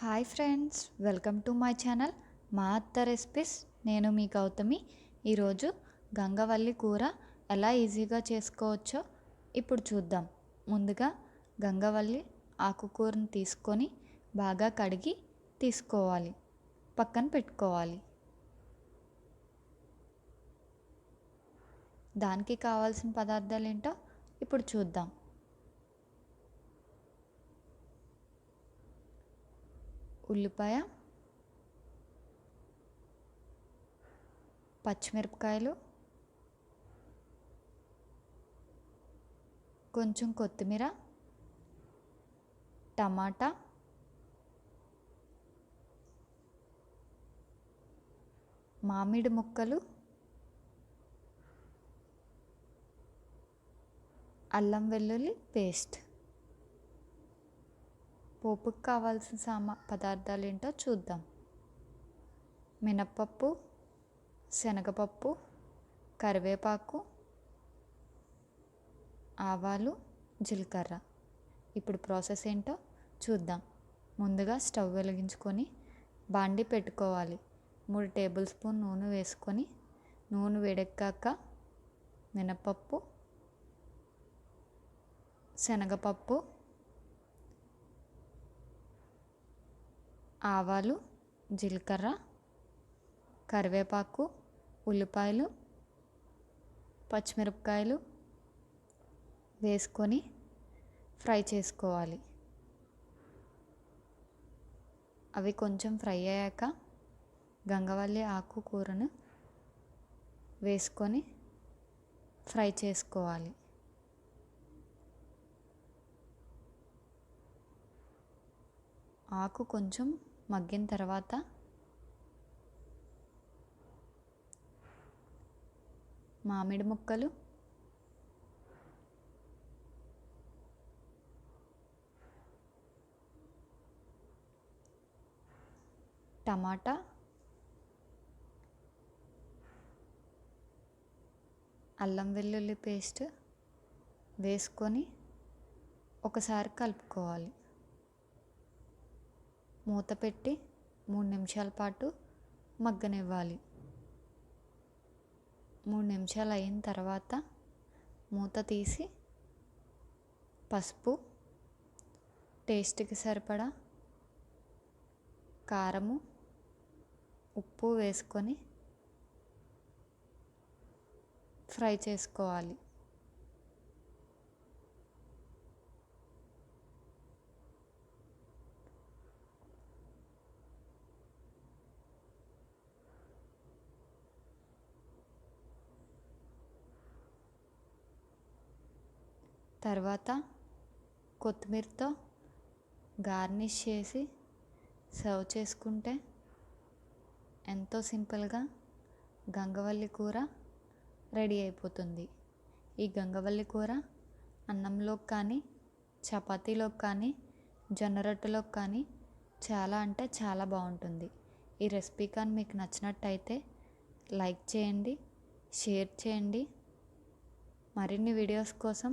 Hi friends welcome to my channel మా అత్త recipes. నేను మీ గౌతమి. ఈరోజు గంగవల్లి కూర ఎలా ఈజీగా చేసుకోవచ్చో ఇప్పుడు చూద్దాం. ముందుగా గంగవల్లి ఆకుకూరను తీసుకొని బాగా కడిగి తీసుకోవాలి. పక్కన పెట్టుకోవాలి. దానికి కావాల్సిన పదార్థాలు ఏంటో ఇప్పుడు చూద్దాం. ఉల్లిపాయ పచ్చిమిరపకాయలు కొంచెం కొత్తిమీర టమాటా మామిడి ముక్కలు అల్లం వెల్లుల్లి పేస్ట్. పోపుకు కావాల్సిన సామా పదార్థాలు ఏంటో చూద్దాం. మినప్పప్పు శనగపప్పు కరివేపాకు ఆవాలు జీలకర్ర. ఇప్పుడు ప్రాసెస్ ఏంటో చూద్దాం. ముందుగా స్టవ్ వెలిగించుకొని బాండి పెట్టుకోవాలి. మూడు టేబుల్ స్పూన్ నూనె వేసుకొని నూనె వేడెక్కాక మినపప్పు శనగపప్పు ఆవాలు జీలకర్ర కరివేపాకు ఉల్లిపాయలు పచ్చిమిరపకాయలు వేసుకొని ఫ్రై చేసుకోవాలి. అవి కొంచెం ఫ్రై అయ్యాక గంగవల్లి ఆకు కూరను వేసుకొని ఫ్రై చేసుకోవాలి. ఆకు కొంచెం మగ్గిన తర్వాత మామిడి ముక్కలు టమాటా అల్లం వెల్లుల్లి పేస్ట్ వేసుకొని ఒకసారి కలుపుకోవాలి. మూత పెట్టి మూడు నిమిషాల పాటు మగ్గనివ్వాలి. మూడు నిమిషాలు అయిన తర్వాత మూత తీసి పసుపు టేస్ట్కి సరిపడా కారము ఉప్పు వేసుకొని ఫ్రై చేసుకోవాలి. తర్వాత కొత్తిమీరతో గార్నిష్ చేసి సర్వ్ చేసుకుంటే ఎంతో సింపుల్గా గంగవల్లి కూర రెడీ అయిపోతుంది. ఈ గంగవల్లి కూర అన్నంలోకి కానీ చపాతీలోకి కానీ జొన్న రొట్టెలోకి కానీ చాలా అంటే చాలా బాగుంటుంది. ఈ రెసిపీ కానీ మీకు నచ్చినట్టయితే లైక్ చేయండి షేర్ చేయండి. మరిన్ని వీడియోస్ కోసం